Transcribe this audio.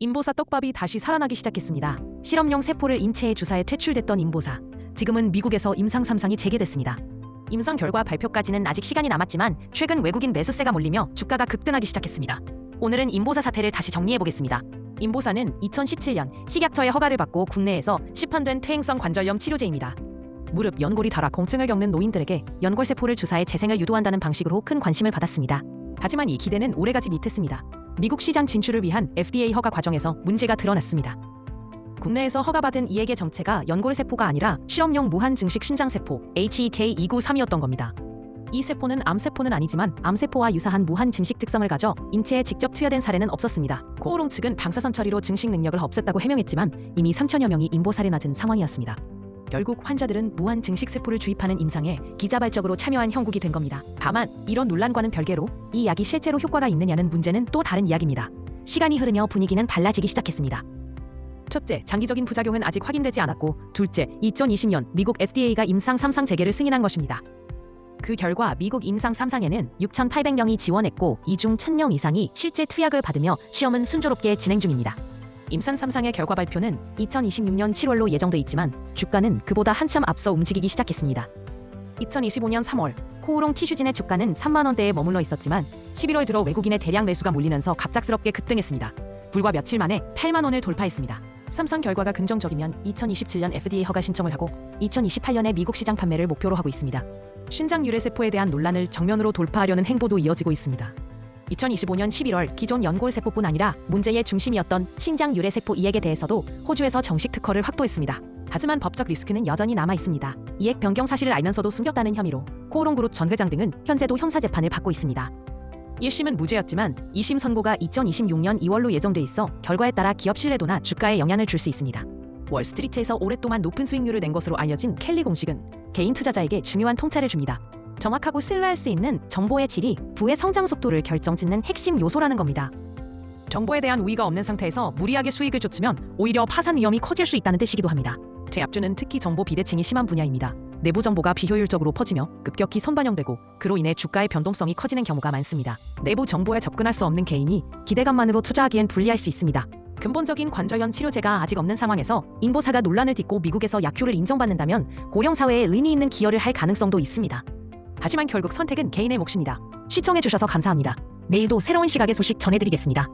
인보사 떡밥이 다시 살아나기 시작했습니다. 실험용 세포를 인체에 주사해 퇴출됐던 인보사. 지금은 미국에서 임상 3상이 재개됐습니다. 임상 결과 발표까지는 아직 시간이 남았지만 최근 외국인 매수세가 몰리며 주가가 급등하기 시작했습니다. 오늘은 인보사 사태를 다시 정리해 보겠습니다. 인보사는 2017년 식약처의 허가를 받고 국내에서 시판된 퇴행성 관절염 치료제입니다. 무릎 연골이 닳아 공증을 겪는 노인들에게 연골세포를 주사해 재생을 유도한다는 방식으로 큰 관심을 받았습니다. 하지만 이 기대는 오래가지 못했습니다. 미국 시장 진출을 위한 FDA 허가 과정에서 문제가 드러났습니다. 국내에서 허가받은 이에게 정체가 연골세포가 아니라 실험용 무한 증식 신장세포 E HEK293이었던 겁니다. 이 세포는 암세포는 아니지만 암세포와 유사한 무한 증식 특성을 가져 인체에 직접 투여된 사례는 없었습니다. 코오롱 측은 방사선 처리로 증식 능력을 없앴다고 해명했지만 이미 3천여 명이 인보살에 낮은 상황이었습니다. 결국 환자들은 무한 증식 세포를 주입하는 임상에 기자발적으로 참여한 형국이 된 겁니다. 다만 이런 논란과는 별개로 이 약이 실제로 효과가 있느냐는 문제는 또 다른 이야기입니다. 시간이 흐르며 분위기는 달라지기 시작했습니다. 첫째, 장기적인 부작용은 아직 확인되지 않았고, 둘째, 2020년 미국 FDA가 임상 3상 재개를 승인한 것입니다. 그 결과 미국 임상 3상에는 6,800명이 지원했고, 이 중 1,000명 이상이 실제 투약을 받으며 시험은 순조롭게 진행 중입니다. 임상 3상의 결과 발표는 2026년 7월로 예정돼 있지만 주가는 그보다 한참 앞서 움직이기 시작했습니다. 2025년 3월 코오롱 티슈진의 주가는 3만 원대에 머물러 있었지만 11월 들어 외국인의 대량 매수가 몰리면서 갑작스럽게 급등했습니다. 불과 며칠 만에 8만 원을 돌파했습니다. 삼상 결과가 긍정적이면 2027년 FDA 허가 신청을 하고 2028년에 미국 시장 판매를 목표로 하고 있습니다. 신장 유래세포에 대한 논란을 정면으로 돌파하려는 행보도 이어지고 있습니다. 2025년 11월 기존 연골세포뿐 아니라 문제의 중심이었던 신장 유래세포 이액에 대해서도 호주에서 정식 특허를 확보했습니다. 하지만 법적 리스크는 여전히 남아 있습니다. 이액 변경 사실을 알면서도 숨겼다는 혐의로 코오롱 그룹 전 회장 등은 현재도 형사 재판을 받고 있습니다. 1심은 무죄였지만 2심 선고가 2026년 2월로 예정돼 있어 결과에 따라 기업 신뢰도나 주가에 영향을 줄 수 있습니다. 월스트리트에서 오랫동안 높은 수익률을 낸 것으로 알려진 켈리 공식은 개인 투자자에게 중요한 통찰을 줍니다. 정확하고 신뢰할 수 있는 정보의 질이 부의 성장 속도를 결정짓는 핵심 요소라는 겁니다. 정보에 대한 우위가 없는 상태에서 무리하게 수익을 쫓으면 오히려 파산 위험이 커질 수 있다는 뜻이기도 합니다. 제압주는 특히 정보 비대칭이 심한 분야입니다. 내부 정보가 비효율적으로 퍼지며 급격히 선반영되고 그로 인해 주가의 변동성이 커지는 경우가 많습니다. 내부 정보에 접근할 수 없는 개인이 기대감만으로 투자하기엔 불리할 수 있습니다. 근본적인 관절염 치료제가 아직 없는 상황에서 인보사가 논란을 딛고 미국에서 약효를 인정받는다면 고령 사회에 의미 있는 기여를 할 가능성도 있습니다. 하지만 결국 선택은 개인의 몫입니다. 시청해주셔서 감사합니다. 내일도 새로운 시각의 소식 전해드리겠습니다.